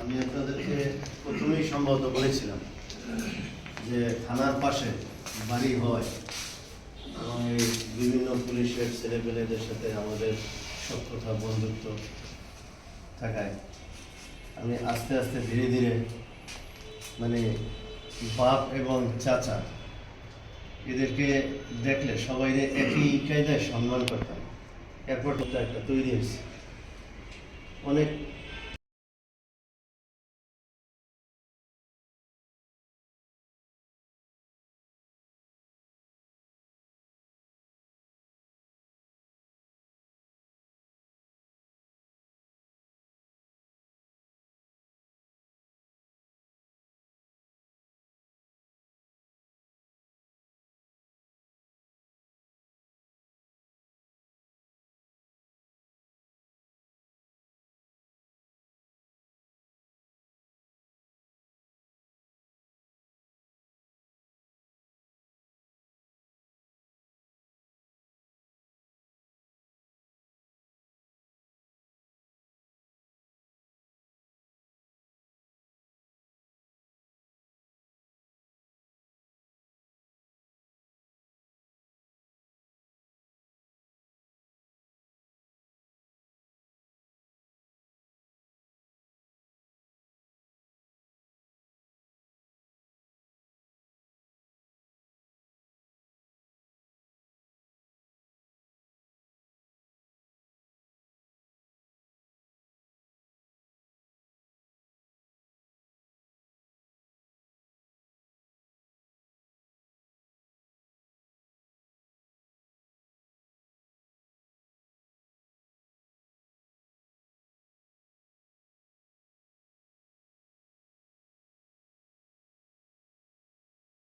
আমি আপনাদেরকে প্রথমেই সম্ভবত বলেছিলাম যে থানার পাশে বাড়ি হয় এবং এই বিভিন্ন পুলিশের ছেলেপেলেদের সাথে আমাদের সক্ষতা বন্ধুত্ব থাকায় আমি আস্তে আস্তে ধীরে ধীরে মানে বাপ এবং চাচা এদেরকে দেখলে সবাই একই কায়দায় সম্মান করতাম। এরপর একটা তৈরি হয়েছে। অনেক